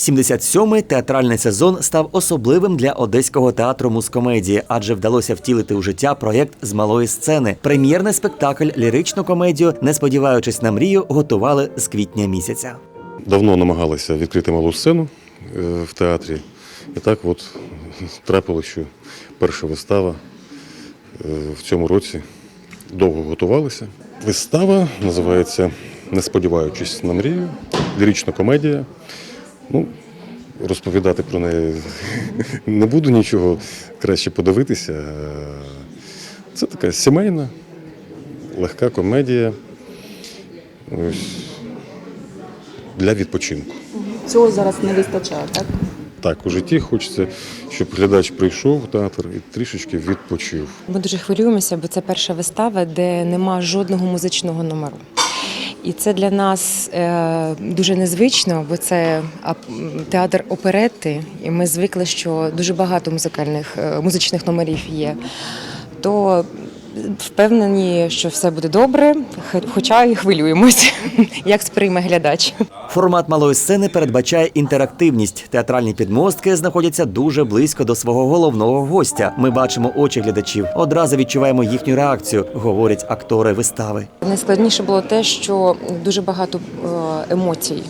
77-й театральний сезон став особливим для одеського театру мускомедії, адже вдалося втілити у життя проєкт з малої сцени. Прем'єрний спектакль, ліричну комедію, не сподіваючись на мрію, готували з квітня місяця. Давно намагалися відкрити малу сцену е, в театрі. І так от трапилося, що перша вистава е, в цьому році довго готувалися. Вистава називається Не сподіваючись на мрію, лірична комедія. Ну, розповідати про неї не буду нічого, краще подивитися. Це така сімейна, легка комедія. Ось, для відпочинку. Цього зараз не вистачає, так? Так, у житті хочеться, щоб глядач прийшов в театр і трішечки відпочив. Ми дуже хвилюємося, бо це перша вистава, де нема жодного музичного номеру. І це для нас е, дуже незвично, бо це театр оперети, і ми звикли, що дуже багато музикальних е, музичних номерів є. То впевнені, що все буде добре, хоча і хвилюємось, як сприйме глядач. Формат малої сцени передбачає інтерактивність. Театральні підмостки знаходяться дуже близько до свого головного гостя. Ми бачимо очі глядачів, одразу відчуваємо їхню реакцію, говорять актори вистави. Найскладніше було те, що дуже багато е, емоцій.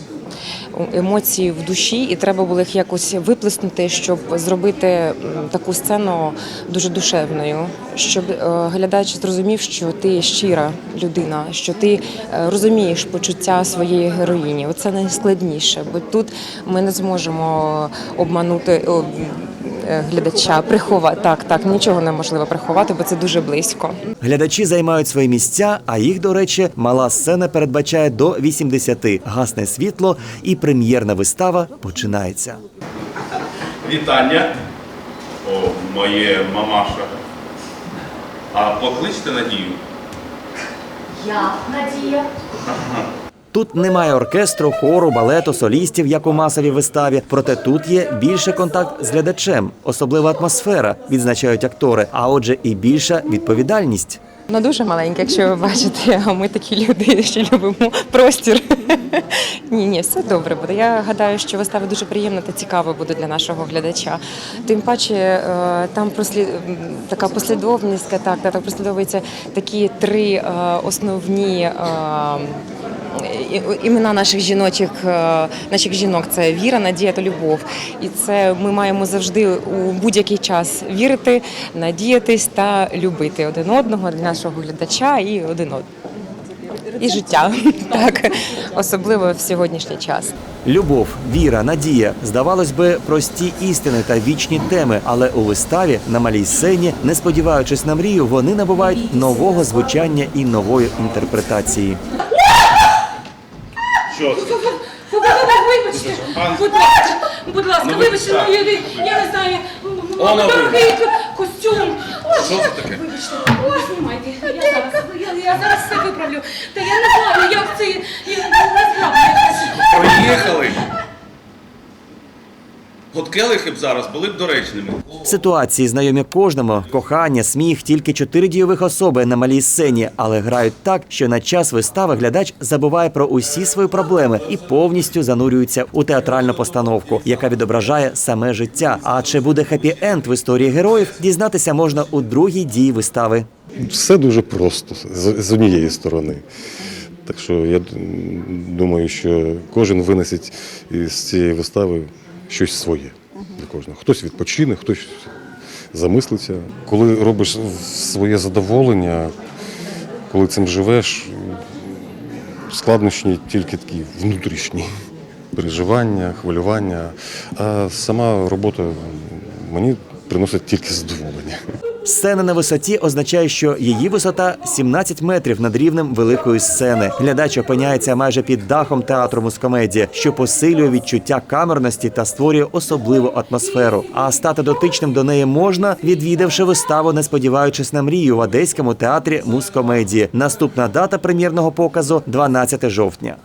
Емоції в душі, і треба було їх якось виплеснути, щоб зробити таку сцену дуже душевною, щоб е, глядач зрозумів, що ти щира людина, що ти е, розумієш почуття своєї героїні. Оце найскладніше, бо тут ми не зможемо обманути глядача, приховати. Так, так, нічого неможливо приховати, бо це дуже близько. Глядачі займають свої місця, а їх, до речі, мала сцена передбачає до 80. Гасне світло і прем'єрна вистава починається. Вітання. О, моє мамаша. А покличте Надію. Я Надія. Тут немає оркестру, хору, балету, солістів, як у масовій виставі. Проте тут є більше контакт з глядачем, особлива атмосфера, відзначають актори. А отже, і більша відповідальність. Вона дуже маленька, якщо ви бачите, ми такі люди, що любимо простір. Ні, ні, все добре буде. Я гадаю, що вистава дуже приємна та цікава буде для нашого глядача. Тим паче, е, там прослід... така послідовність, так, так, так прослідовуються такі три е, основні. Імена наших жіночих, е, наших жінок це віра, надія та любов. І це ми маємо завжди у будь-який час вірити, надіятись та любити один одного для нашого глядача і один одного. І життя, так особливо в сьогоднішній час. Любов, віра, надія здавалось би, прості істини та вічні теми, але у виставі на малій сцені, не сподіваючись на мрію, вони набувають нового звучання і нової інтерпретації. Що? Вибачте, будь ласка, будь ласка, Ну, вибачте, ну, я, я не знаю, Оно дорогий костюм. Що це таке? Вибачте, знімайте, я зараз, я, я зараз все виправлю. Та я не знаю, як це, я не знаю, якось. От келихи б зараз були б доречними. Ситуації знайомі кожному, кохання, сміх, тільки чотири дійових особи на малій сцені, але грають так, що на час вистави глядач забуває про усі свої проблеми і повністю занурюється у театральну постановку, яка відображає саме життя. А чи буде хеппі-енд в історії героїв, дізнатися можна у другій дії вистави. Все дуже просто з, з однієї сторони. Так що я думаю, що кожен винесить із цієї вистави щось своє для кожного. Хтось відпочине, хтось замислиться. Коли робиш своє задоволення, коли цим живеш, складнощі тільки такі внутрішні переживання, хвилювання. А сама робота мені приносить тільки задоволення. Сцена на висоті означає, що її висота 17 метрів над рівнем великої сцени. Глядач опиняється майже під дахом театру мускомедія, що посилює відчуття камерності та створює особливу атмосферу. А стати дотичним до неї можна, відвідавши виставу, не сподіваючись на мрію в одеському театрі мускомедії. Наступна дата прем'єрного показу 12 жовтня.